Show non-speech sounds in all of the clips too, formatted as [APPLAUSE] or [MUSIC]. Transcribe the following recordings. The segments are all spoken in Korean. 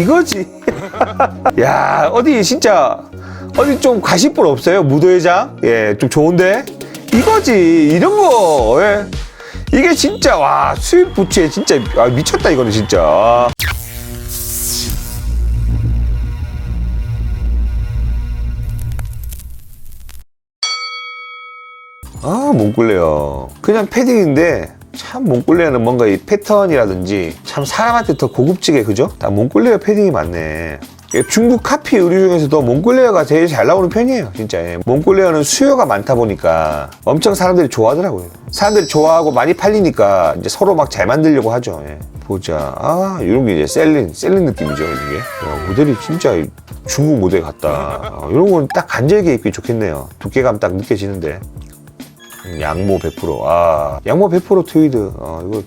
이거지. [LAUGHS] 야, 어디 진짜 어디 좀 가실 분 없어요? 무도회장? 예, 좀 좋은데? 이거지. 이런 거. 예. 이게 진짜 와 수입 부채 진짜 아, 미쳤다 이거는 진짜. 아, 몽골레어. 그냥 패딩인데, 참 몽골레어는 뭔가 이 패턴이라든지, 참 사람한테 더 고급지게, 그죠? 다 몽골레어 패딩이 많네. 예, 중국 카피 의류 중에서도 몽골레어가 제일 잘 나오는 편이에요, 진짜. 예. 몽골레어는 수요가 많다 보니까 엄청 사람들이 좋아하더라고요. 사람들이 좋아하고 많이 팔리니까 이제 서로 막 잘 만들려고 하죠. 예. 보자. 아, 이런 게 이제 셀린, 셀린 느낌이죠, 이게. 야, 모델이 진짜 중국 모델 같다. 아, 이런 건 딱 간절게 입기 좋겠네요. 두께감 딱 느껴지는데. 음, 양모 100%. 아, 양모 100% 트위드. 아, 이거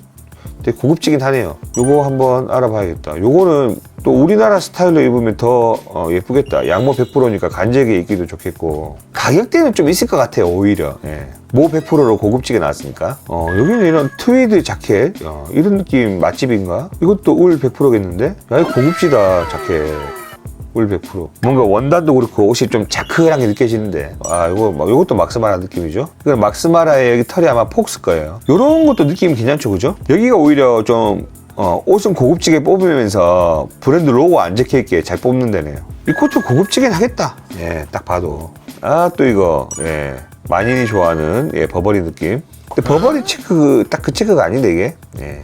되게 고급지긴 하네요. 요거 한번 알아봐야겠다. 요거는 또 우리나라 스타일로 입으면 더 어, 예쁘겠다. 양모 100%니까 간절하게 입기도 좋겠고. 가격대는 좀 있을 것 같아요, 오히려. 예. 모 100%로 고급지게 나왔으니까. 어, 여기는 이런 트위드 자켓. 어, 이런 느낌 맛집인가? 이것도 울 100%겠는데? 야, 이거 고급지다, 자켓. 울100% 뭔가 원단도 그렇고 옷이 좀 자크하게 느껴지는데. 아 이거 뭐 이것도 막스마라 느낌이죠? 이건 막스마라의 여기 털이 아마 폭스 거예요. 이런 것도 느낌이 괜찮죠 그죠? 여기가 오히려 좀 어, 옷은 고급지게 뽑으면서 브랜드 로고 안 적혀있게 잘 뽑는 데네요. 이 코트 고급지게 하겠다. 예 딱 봐도. 아 또 이거. 예 만인이 좋아하는 예 버버리 느낌. 근데 버버리 체크 딱 그 체크가 아닌데 이게? 예.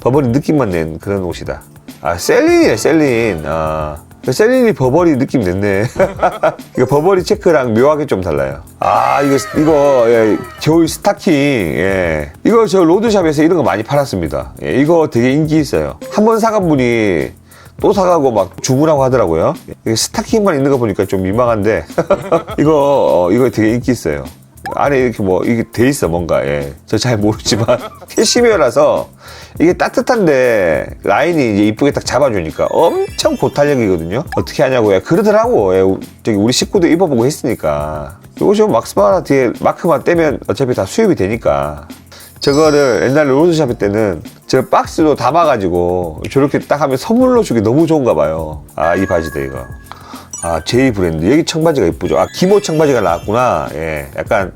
버버리 느낌만 낸 그런 옷이다. 아 셀린이네 셀린. 아 셀린이 버버리 느낌 냈네. [LAUGHS] 이거 버버리 체크랑 묘하게 좀 달라요. 아, 이거, 이거, 예, 겨울 스타킹, 예. 이거 저 로드샵에서 이런 거 많이 팔았습니다. 예, 이거 되게 인기 있어요. 한 번 사간 분이 또 사가고 막 주문하고 하더라고요. 스타킹만 있는 거 보니까 좀 민망한데. [LAUGHS] 이거, 어, 이거 되게 인기 있어요. 안에 이렇게 뭐, 이게 돼 있어, 뭔가, 예. 저 잘 모르지만. [LAUGHS] 캐시미어라서 이게 따뜻한데 라인이 이제 이쁘게 딱 잡아주니까 엄청 고탄력이거든요. 어떻게 하냐고요? 그러더라고. 예, 우- 저기 우리 식구도 입어보고 했으니까. 좀 막스마라 뒤에 마크만 떼면 어차피 다 수입이 되니까. 저거를 옛날에 로드샵 때는 저 박스로 담아가지고 저렇게 딱 하면 선물로 주기 너무 좋은가 봐요. 아, 이 바지다, 이거. 아, 제이 브랜드. 여기 청바지가 이쁘죠. 아, 기모 청바지가 나왔구나. 예, 약간,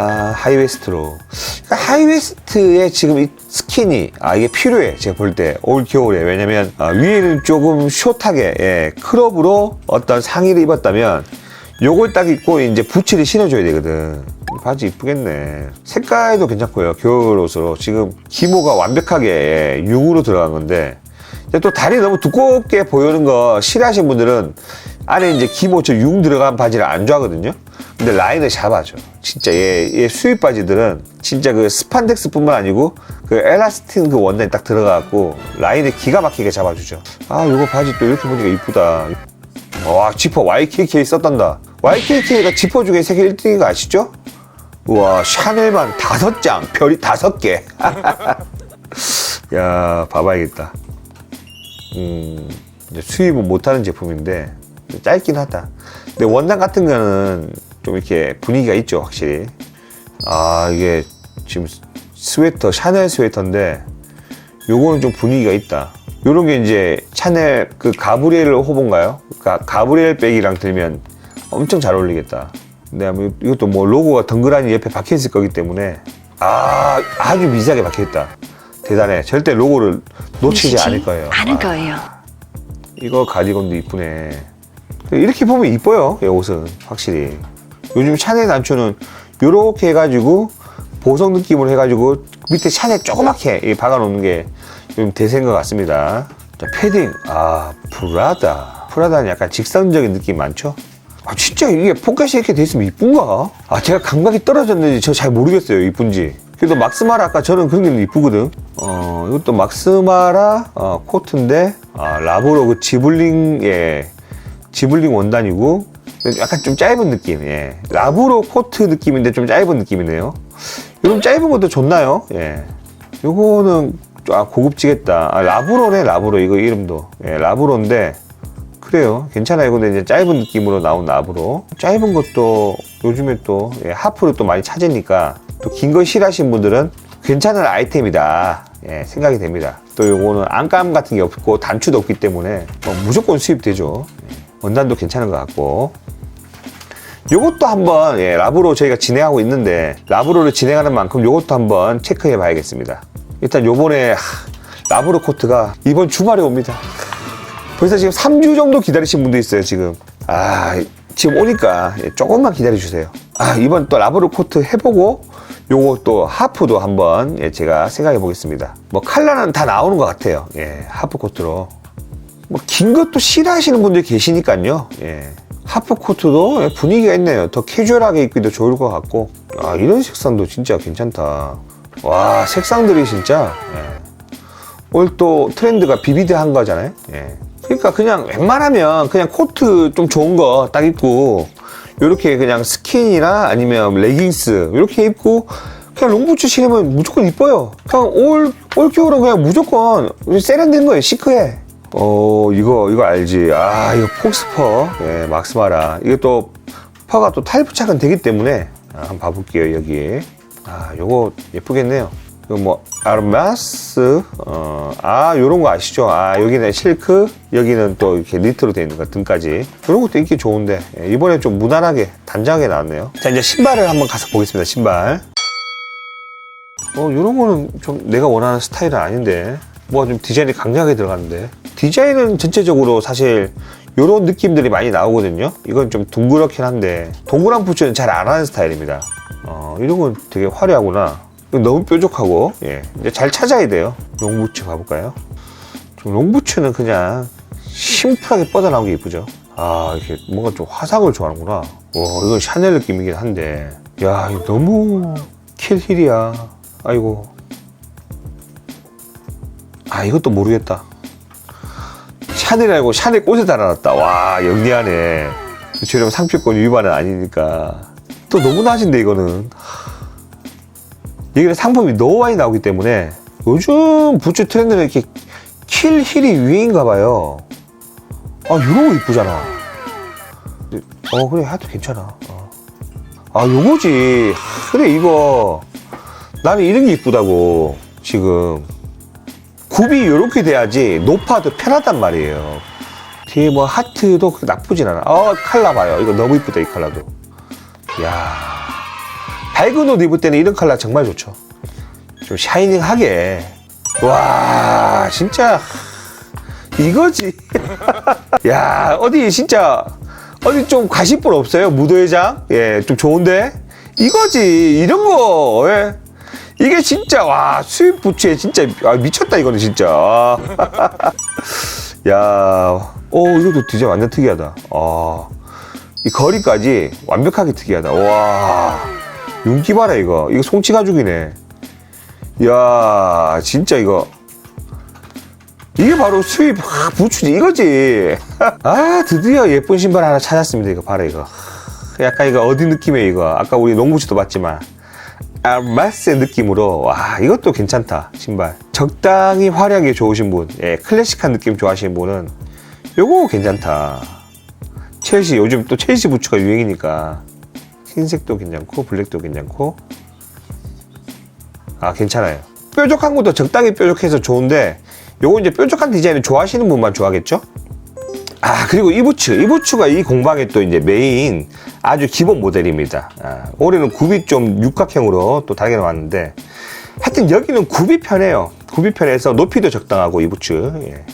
아, 하이웨스트로. 그러니까 하이웨스트에 지금 이 스키니, 아, 이게 필요해. 제가 볼 때. 올 겨울에. 왜냐면, 아, 위에는 조금 숏하게, 예, 크롭으로 어떤 상의를 입었다면, 요걸 딱 입고 이제 부츠를 신어줘야 되거든. 이 바지 이쁘겠네. 색깔도 괜찮고요. 겨울 옷으로. 지금 기모가 완벽하게 예, 융으로 들어간 건데, 또 다리 너무 두껍게 보이는 거 싫어하시는 분들은 안에 이제 기모 저 융 들어간 바지를 안 좋아하거든요. 근데 라인을 잡아줘. 진짜 얘, 얘 수입 바지들은 진짜 그 스판덱스뿐만 아니고 그 엘라스틴 그 원단이 딱 들어가갖고 라인을 기가 막히게 잡아주죠. 아, 이거 바지 또 이렇게 보니까 이쁘다. 와, 지퍼 YKK 썼단다. YKK가 지퍼 중에 세계 1등인 거 아시죠? 우와, 샤넬만 다섯 장, 별이 다섯 개. [LAUGHS] 야, 봐봐야겠다. 음, 수입은 못하는 제품인데 짧긴 하다. 근데 원단 같은 거는 좀 이렇게 분위기가 있죠, 확실히. 아, 이게 지금 스웨터, 샤넬 스웨터인데 요거는 좀 분위기가 있다. 요런 게 이제 샤넬 그 가브리엘 호보인가요? 가, 가브리엘 백이랑 들면 엄청 잘 어울리겠다. 근데 아마 이것도 뭐 로고가 덩그라니 옆에 박혀 있을 거기 때문에 아, 아주 미세하게 박혀 있다. 대단해. 절대 로고를 놓치지 않을 거예요. 않을 아. 거예요. 이거 가디건도 이쁘네. 이렇게 보면 이뻐요. 이 옷은 확실히. 요즘 샤넬 단추는 요렇게 해가지고 보석 느낌으로 해가지고 밑에 샤넬 조그맣게 이 박아놓는 게좀 대세인 것 같습니다. 자, 패딩. 아, 프라다. 프라다는 약간 직선적인 느낌 많죠? 아, 진짜 이게 포켓이 이렇게 돼 있으면 이쁜가? 아, 제가 감각이 떨어졌는지 저 잘 모르겠어요. 이쁜지. 그래도 막스마라 아까 저는 게 이쁘거든. 어, 이것도 막스마라 어, 코트인데 아, 라브로 그 지블링의 지블링 원단이고 약간 좀 짧은 느낌. 예. 라브로 코트 느낌인데 좀 짧은 느낌이네요. 이런 짧은 것도 좋나요? 예. 요거는 아 고급지겠다. 아, 라브로네 라브로 이거 이름도. 예, 라브로인데 그래요. 괜찮아요. 근데 이제 짧은 느낌으로 나온 라브로. 짧은 것도 요즘에 또 예, 하프로 또 많이 찾으니까 또긴거 싫어하시는 분들은 괜찮은 아이템이다. 예, 생각이 됩니다. 또 요거는 안감 같은 게 없고 단추도 없기 때문에 뭐 무조건 수입되죠. 예. 원단도 괜찮은 것 같고. 요것도 한번 예, 라브로 저희가 진행하고 있는데 라브로를 진행하는 만큼 요것도 한번 체크해 봐야겠습니다. 일단 요번에 하, 라브로 코트가 이번 주말에 옵니다. 벌써 지금 3주 정도 기다리신 분도 있어요, 지금. 아, 지금 오니까 예, 조금만 기다려 주세요. 아, 이번 또 라브로 코트 해보고 또 하프도 한번 예, 제가 생각해 보겠습니다. 뭐 칼라는 다 나오는 것 같아요. 예, 하프 코트로. 뭐 긴 것도 싫어하시는 분들이 계시니까요. 예. 하프 코트도 예, 분위기가 있네요. 더 캐주얼하게 입기도 좋을 것 같고. 아, 이런 색상도 진짜 괜찮다. 와, 색상들이 진짜. 예. 오늘 또 트렌드가 비비드한 거잖아요. 예. 그러니까 그냥 웬만하면 그냥 코트 좀 좋은 거 딱 입고 이렇게 그냥 스킨이나 아니면 레깅스 이렇게 입고 그냥 롱부츠 신으면 무조건 이뻐요. 그냥 올, 올 겨울은 그냥 무조건 세련된 거예요. 시크해. 어, 이거, 이거 알지. 아, 이거 폭스퍼. 예, 막스마라. 이게 또, 퍼가 또 탈부착은 되기 때문에, 아, 한번 봐볼게요, 여기. 아, 요거 예쁘겠네요. 이거 뭐, 아르마스, 어, 아, 요런 거 아시죠? 아, 여기는 실크, 여기는 또 이렇게 니트로 되어 있는 거, 등까지. 이런 것도 인기 좋은데, 예, 이번에 좀 무난하게, 단정하게 나왔네요. 자, 이제 신발을 한번 가서 보겠습니다, 신발. 어, 요런 거는 좀 내가 원하는 스타일은 아닌데. 뭐가 좀 디자인이 강력하게 들어갔는데. 디자인은 전체적으로 사실 요런 느낌들이 많이 나오거든요. 이건 좀 둥그렇긴 한데. 동그란 부츠는 잘 안 하는 스타일입니다. 어, 이런 건 되게 화려하구나. 너무 뾰족하고, 예. 이제 잘 찾아야 돼요. 롱부츠 가볼까요? 좀 롱부츠는 그냥 심플하게 뻗어나온 게 이쁘죠. 아, 이렇게 뭔가 좀 화상을 좋아하는구나. 와, 이건 샤넬 느낌이긴 한데. 야, 이거 너무 킬힐이야. 아이고. 아, 이것도 모르겠다. 샤넬 알고 샤넬 꽃에 달아놨다. 와, 영리하네. 저렴 상표권 위반은 아니니까. 또 너무 낮은데, 이거는. 여기는 상품이 너무 많이 나오기 때문에 요즘 부츠 트렌드는 이렇게 킬 힐이 유행인가 봐요. 아, 이런 거 이쁘잖아. 어, 그래, 하여튼 괜찮아. 어. 아, 요거지. 하, 그래, 이거. 나는 이런 게 이쁘다고, 지금. 굽이 이렇게 돼야지 높아도 편하단 말이에요. 뒤에 뭐 하트도 나쁘진 않아. 어, 칼라 봐요. 이거 너무 이쁘다, 이 칼라도. 이야. 밝은 옷 입을 때는 이런 칼라 정말 좋죠. 좀 샤이닝하게. 와, 진짜. 이거지. [LAUGHS] 야, 어디 진짜 어디 좀 가십분 없어요? 무도회장? 예, 좀 좋은데? 이거지. 이런 거. 예. 이게 진짜 와 수입 부츠에 진짜 아, 미쳤다 이거는 진짜. [LAUGHS] 야, 오 이것도 디자인 완전 특이하다. 아, 이 거리까지 완벽하게 특이하다. 와, 윤기 봐라 이거. 이거 송치 가죽이네. 야, 진짜 이거. 이게 바로 수입 아, 부츠지 이거지. [LAUGHS] 아 드디어 예쁜 신발 하나 찾았습니다. 이거 봐라 이거. 약간 이거 어디 느낌의 이거. 아까 우리 농부츠도 봤지만 알마스의 느낌으로 와 이것도 괜찮다 신발. 적당히 화려하게 좋으신 분, 예, 클래식한 느낌 좋아하시는 분은 요거 괜찮다. 첼시 요즘 또 첼시 부츠가 유행이니까 흰색도 괜찮고 블랙도 괜찮고 아 괜찮아요. 뾰족한 것도 적당히 뾰족해서 좋은데 요거 이제 뾰족한 디자인을 좋아하시는 분만 좋아하겠죠? 아 그리고 이 부츠 이 부츠가 이 공방의 또 이제 메인 아주 기본 모델입니다 아, 올해는 굽이 좀 육각형으로 또 다르게 나왔는데 하여튼 여기는 굽이 편해요 굽이 편해서 높이도 적당하고 이 부츠 예.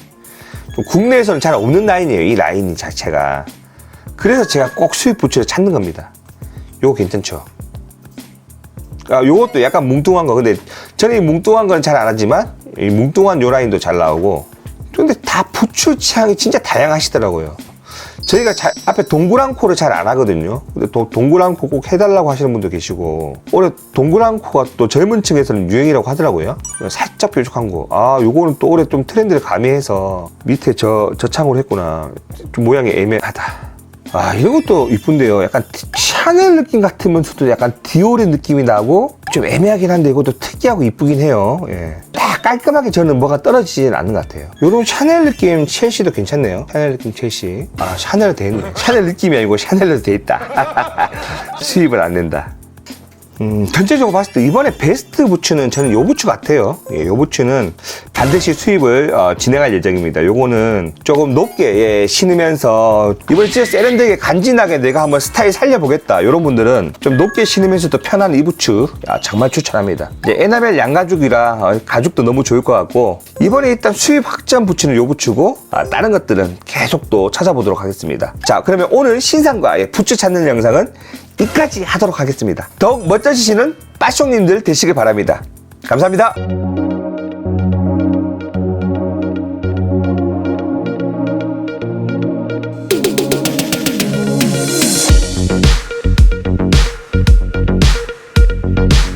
좀 국내에서는 잘 없는 라인이에요 이 라인 자체가 그래서 제가 꼭 수입 부츠를 찾는 겁니다 요거 괜찮죠 아, 요것도 약간 뭉뚱한 거. 근데 저는 이 뭉뚱한 건 잘 안 하지만 이 뭉뚱한 요 라인도 잘 나오고. 근데 다 부츠 취향이 진짜 다양하시더라고요. 저희가 잘, 앞에 동그란 코를 잘 안 하거든요. 근데 또 동그란 코꼭 해달라고 하시는 분도 계시고. 올해 동그란 코가 또 젊은 층에서는 유행이라고 하더라고요. 살짝 뾰족한 거. 아, 요거는 또 올해 좀 트렌드를 가미해서 밑에 저, 저창으로 했구나. 좀 모양이 애매하다. 아 이런 것도 이쁜데요. 약간 티- 샤넬 느낌 같으면서도 약간 디올의 느낌이 나고 좀 애매하긴 한데 이것도 특이하고 이쁘긴 해요. 예. 딱 깔끔하게 저는 뭐가 떨어지진 않는 것 같아요. 요런 샤넬 느낌 첼시도 괜찮네요. 샤넬 느낌 첼시. 아 샤넬로 돼 있네. 샤넬 느낌이 아니고 샤넬로 돼 있다. [LAUGHS] 수입을 안 낸다. 음, 전체적으로 봤을 때 이번에 베스트 부츠는 저는 요 부츠 같아요. 예, 요 부츠는 반드시 수입을 어, 진행할 예정입니다. 요거는 조금 높게 예, 신으면서 이번에 진짜 세련되게 간지나게 내가 한번 스타일 살려보겠다. 이런 분들은 좀 높게 신으면서도 편한 이 부츠 야, 정말 추천합니다. 이제 에나멜 양가죽이라 어, 가죽도 너무 좋을 것 같고 이번에 일단 수입 확장 부츠는 요 부츠고 아, 다른 것들은 계속 또 찾아보도록 하겠습니다. 자 그러면 오늘 신상과 예, 부츠 찾는 영상은 이까지 하도록 하겠습니다. 더욱 멋져지시는 빠숑님들 되시길 바랍니다. 감사합니다.